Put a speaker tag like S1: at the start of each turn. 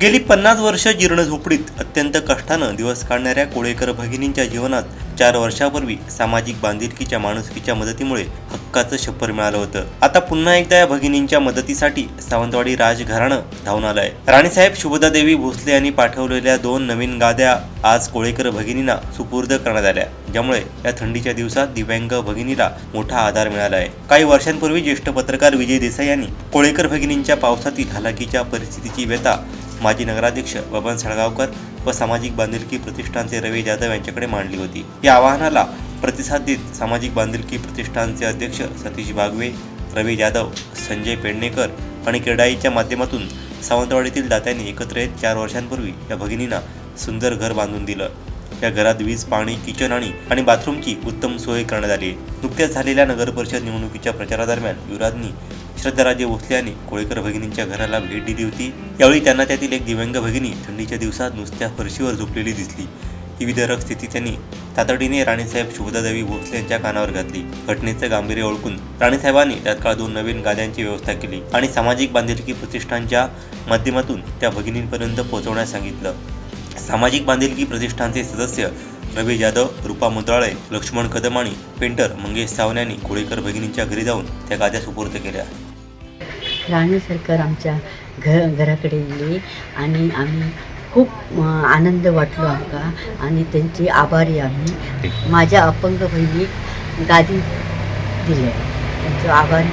S1: गेली पन्नास वर्ष जीर्ण झोपडीत अत्यंत कष्टानं दिवस काढणाऱ्या कोळेकर भगिनींच्या जीवनात चार वर्षापूर्वी सामाजिक बांधिलकीच्या माणुसकीच्या मदतीमुळे हक्काचं छप्पर मिळालं होतं. आता पुन्हा एकदा या भगिनींच्या मदतीसाठी सावंतवाडी राजघराणं धावून आलंय. राणीसाहेब शुभदा देवी भोसले यांनी पाठवलेल्या दोन नवीन गाद्या आज कोळेकर भगिनींना सुपूर्द करण्यात आल्या ज्यामुळे या थंडीच्या दिवसात दिव्यांग भगिनीला मोठा आधार मिळाला आहे काही वर्षांपूर्वी ज्येष्ठ पत्रकार विजय देसाई यांनी कोळेकर भगिनींच्या पावसातील हालाकीच्या परिस्थितीची व्यथा माजी नगराध्यक्ष बबन सळगावकर व सामाजिक बांधिलकी प्रतिष्ठानचे रवी जाधव यांच्याकडे मांडली होती. या आवाहनाला प्रतिसाद देत सामाजिक बांधिलकी प्रतिष्ठानचे अध्यक्ष सतीश बागवे रवी जाधव संजय पेडणेकर आणि क्रेडाईच्या माध्यमातून सावंतवाडीतील दात्यांनी एकत्र येत चार वर्षांपूर्वी या भगिनींना सुंदर घर बांधून दिलं. या घरात वीज पाणी किचन आणि आणि बाथरूमची उत्तम सोय करण्यात आली. आहे नुकत्याच झालेल्या नगरपरिषद निवडणुकीच्या प्रचारादरम्यान युवराजनी श्रद्धाराजे भोसले यांनी कोळेकर भगिनींच्या घराला भेट दिली होती. यावेळी त्यांना त्यातील एक दिव्यांग भगिनी थंडीच्या दिवसात नुसत्या फरशीवर झोपलेली दिसली. ही विदारक स्थिती त्यांनी तातडीने राणेसाहेब शुभदादेवी भोसले यांच्या कानावर घातली. घटनेचं गांभीर्य ओळखून राणेसाहेबांनी तात्काळ दोन नवीन गाद्यांची व्यवस्था केली आणि सामाजिक बांधिलकी प्रतिष्ठानच्या माध्यमातून त्या भगिनींपर्यंत पोहोचवण्यास सांगितलं. सामाजिक बांधिलकी प्रतिष्ठानचे सदस्य रवी जाधव रुपा मुंद्राळे लक्ष्मण कदम आणि पेंटर मंगेश सावने यांनी कोळेकर भगिनींच्या घरी जाऊन त्या गाद्या सुपूर्द केल्या.
S2: राणे सरकार आमच्या घ घराकडे येयली आणि आम्ही खूप आनंद वाटलो आमकां. आणि त्यांची आभारी आम्ही. माझ्या अपंग बहिणीक गादी दिले त्यांचो आभारी.